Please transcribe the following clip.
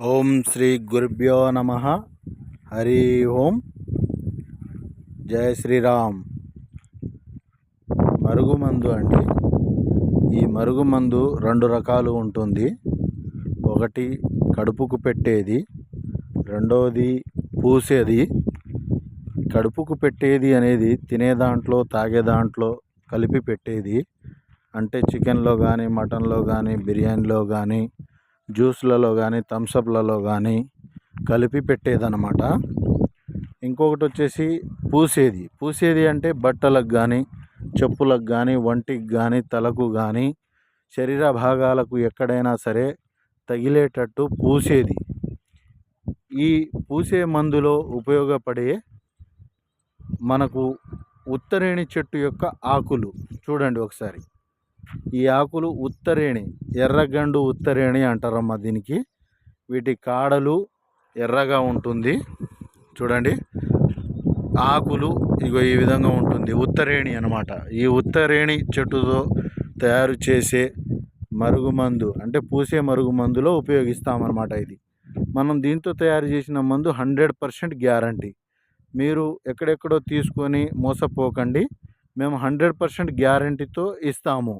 ఓం శ్రీ గురుభ్యో నమ. హరి ఓం. జయ శ్రీరామ్. మరుగుమందు అండి. ఈ మరుగుమందు రెండు రకాలు ఉంటుంది. ఒకటి కడుపుకు పెట్టేది రెండవది పూసేది. కడుపుకు పెట్టేది అనేది తినే దాంట్లో తాగే దాంట్లో కలిపి పెట్టేది. అంటే చికెన్లో కానీ మటన్లో కానీ బిర్యానీలో కానీ జ్యూస్లలో కానీ థమ్స్అప్లలో కానీ కలిపి పెట్టేదన్నమాట. ఇంకొకటి వచ్చేసి పూసేది. పూసేది అంటే బట్టలకు కానీ చెప్పులకు కానీ ఒంటికి కానీ తలకు కానీ శరీర భాగాలకు ఎక్కడైనా సరే తగిలేటట్టు పూసేది. ఈ పూసే మందులో ఉపయోగపడే మనకు ఉత్తరేణి చెట్టు యొక్క ఆకులు. చూడండి ఒకసారి. ఈ ఆకులు ఉత్తరేణి ఎర్రగండు ఉత్తరేణి అంటారమ్మా దీనికి. వీటి కాడలు ఎర్రగా ఉంటుంది. చూడండి. ఆకులు ఇగో ఈ విధంగా ఉంటుంది. ఉత్తరేణి అనమాట ఈ ఉత్తరేణి చెట్టుతో తయారు చేసే మరుగుమందు అంటే పూసే మరుగుమందులో ఉపయోగిస్తామన్నమాట ఇది. మనం దీంతో తయారు చేసిన మందు హండ్రెడ్ పర్సెంట్ గ్యారంటీ. మీరు ఎక్కడెక్కడో తీసుకొని మోసపోకండి. మేము హండ్రెడ్ పర్సెంట్ గ్యారంటీతో ఇస్తాము.